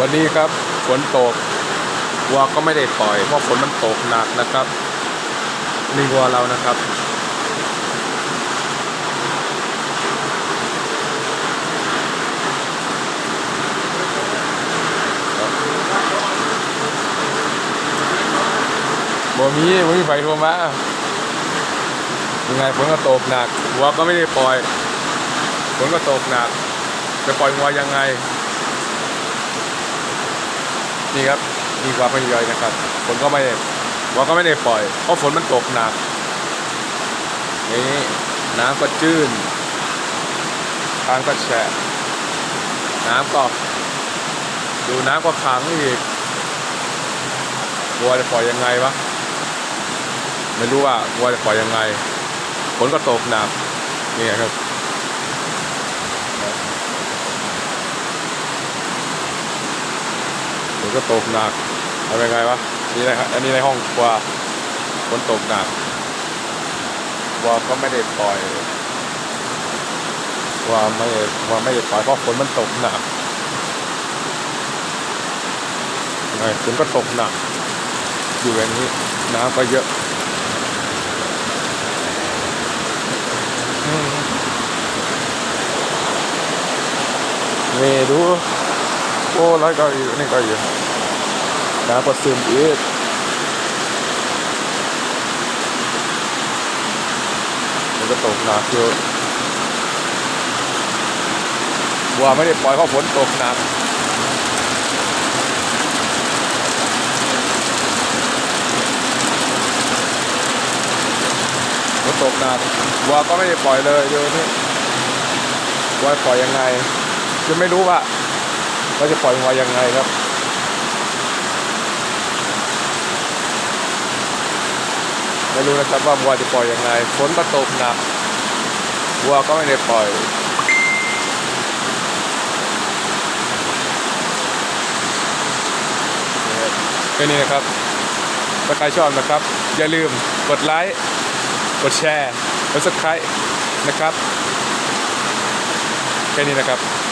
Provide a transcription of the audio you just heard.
วันนี้ครับฝนตกวัวก็ไม่ได้ปล่อยเพราะฝนมันตกหนักนะครับนี่วัวเรานะครับ บ่มีบ่มีไฟโทรมายังไงฝนก็ตกหนักวัวก็ไม่ได้ปล่อยฝนก็ตกหนักจะปล่อยวัวยังไง นี่ครับมีความพยายามนะครับฝนก็ไม่ได้วัวก็ไม่ได้ปล่อยเพราะฝนมันตกหนักนี่น้ำก็จื้นทางก็แฉะน้ำก็ดูน้ำก็ขังอีกวัวจะปล่อยยังไงวะไม่รู้ว่าวัวจะปล่อยยังไงฝนก็ตกหนักนี่ครับ ฝน ก็ตกหนักทำยังไงวะนี่นะครับอันนี้ในห้องครัวฝนตกหนักวัวก็ไม่ได้ปล่อยวัวไม่วัวไม่ได้ปล่อยเพราะฝนมันตกหนักไงฝนก็ตกหนัก อยู่อย่างนี้น้ำก็เยอะนี่ดู โอ้แล้วก็อยู่นี่ก็อยู่น้ำก็ซึมอีกมันก็ตกหนักอยู่วัวไม่ได้ปล่อยเพราะฝนตกหนักฝนตกหนักวัวก็ไม่ได้ปล่อยเลยเดี๋ยวนี้วัวปล่อยยังไงจะไม่รู้ว่า เราจะปล่อยวัวยังไงครับไม่รู้นะครับว่าวัวจะปล่อยยังไงฝนก็ตกหนักวัวก็ไม่ได้ปล่อยแค่นี้นะครับถ้าใครชอบนะครับ อย่าลืมกดไลค์กดแชร์กด subscribe นะครับแค่นี้นะครับ